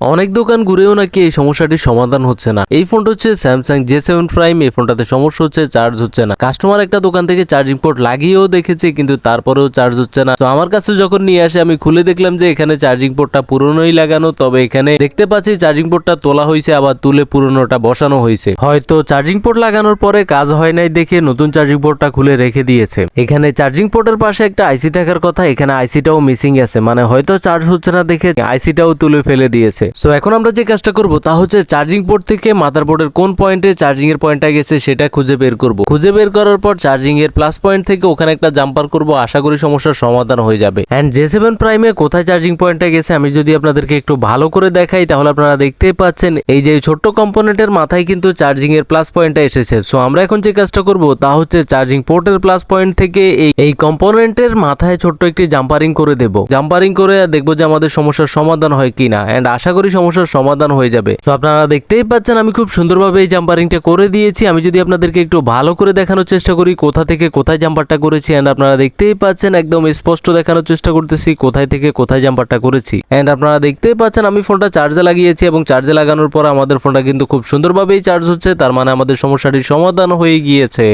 অনেক দোকান ঘুরেও নাকি এই সমস্যাটির সমাধান হচ্ছে না। এই ফোনটা হচ্ছে স্যামসাং জে সেভেন প্রাইম এই ফোনটাতে সমস্যা হচ্ছে চার্জ হচ্ছে না। কাস্টমার একটা দোকান থেকে চার্জিং পোর্ট লাগিয়েও দেখেছে, কিন্তু তারপরেও চার্জ হচ্ছে না। তো আমার কাছে যখন নিয়ে আসে, আমি খুলে দেখলাম যে এখানে চার্জিং পোর্টটা পুরনোই লাগানো, তবে এখানে দেখতে পাচ্ছি চার্জিং পোর্টটা তোলা হয়েছে, আবার তুলে পুরনোটা বসানো হয়েছে। হয়তো চার্জিং পোর্ট লাগানোর পরে কাজ হয় নাই দেখে নতুন চার্জিং পোর্টটা খুলে রেখে দিয়েছে। এখানে চার্জিং পোর্টের পাশে একটা আইসি থাকার কথা, এখানে আইসিটাও মিসিং আছে। মানে হয়তো চার্জ হচ্ছে না দেখে আইসিটাও তুলে ফেলে দিয়েছে। সো এখন আমরা যে কাজটা করব তা হচ্ছে চার্জিং পোর্ট থেকে মাদারবোর্ডের কোন পয়েন্টে চার্জিং এর পয়েন্টটা গেছে সেটা খুঁজে বের করব। খুঁজে বের করার পর চার্জিং এর প্লাস পয়েন্ট থেকে ওখানে একটা জাম্পার করব, আশা করি সমস্যার সমাধান হয়ে যাবে। এন্ড জে সেভেন প্রাইমে কোথায় চার্জিং পয়েন্টটা গেছে আমি যদি আপনাদেরকে একটু ভালো করে দেখাই তাহলে আপনারা দেখতেই পাচ্ছেন এই যে ছোট্ট কম্পোনেন্টের মাথায় কিন্তু চার্জিং এর প্লাস পয়েন্টটা এসেছে। সো আমরা এখন যে কাজটা করব তা হচ্ছে চার্জিং পোর্টের প্লাস পয়েন্ট থেকে এই এই কম্পোনেন্টের মাথায় ছোট্ট একটি জাম্পারিং করে দেব। জাম্পারিং করে দেখব যে আমাদের সমস্যার সমাধান হয় কিনা। এন্ড আশা করি সমস্যার সমাধান হয়ে যাবে। তো আপনারা দেখতেই পাচ্ছেন, আমি খুব সুন্দরভাবে এই জাম্পারিংটা করে দিয়েছি। আমি যদি আপনাদেরকে একটু ভালো করে দেখানোর চেষ্টা করি, কোথা থেকে কোথায় জাম্পারটা করেছি এন্ড আপনারা দেখতেই পাচ্ছেন, একদম স্পষ্ট দেখানোর চেষ্টা করতেছি, কোথায় থেকে কোথায় জাম্পারটা করেছি। এন্ড আপনারা দেখতেই পাচ্ছেন, আমি ফোনটা চার্জে লাগিয়েছি এবং চার্জে লাগানোর পর আমাদের ফোনটা কিন্তু খুব সুন্দরভাবেই চার্জ হচ্ছে, তার মানে আমাদের সমস্যাটির সমাধান হয়ে গিয়েছে।